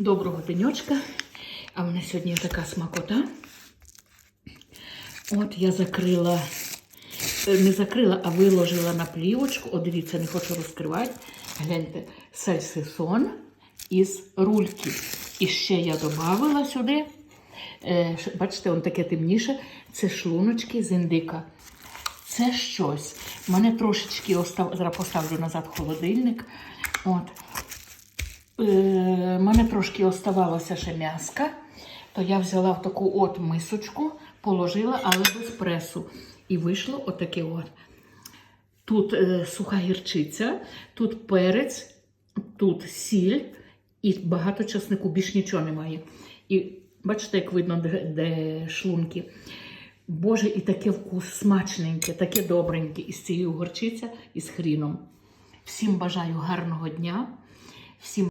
Доброго денечка. А в мене сьогодні така смакота. От я закрила, е, не закрила, а виложила на плівочку. О, дивіться, не хочу розкривати. Гляньте, сальсисон із рульки. І ще я додала сюди. е, Бачите, он таке темніше. Це шлуночки з індика. Це щось. У Мене трошечки остав... зараз поставлю назад холодильник. От. Трошки оставалося ще м'яска, то я взяла в таку от мисочку, положила, але без пресу. І вийшло отаке от. Тут е, суха гірчиця, тут перець, тут сіль і багато часнику, більш нічого немає. І бачите, як видно, де, де шлунки. Боже, і таке вкус смачненьке, таке добреньке із цією горчиця і з хріном. Всім бажаю гарного дня. Всім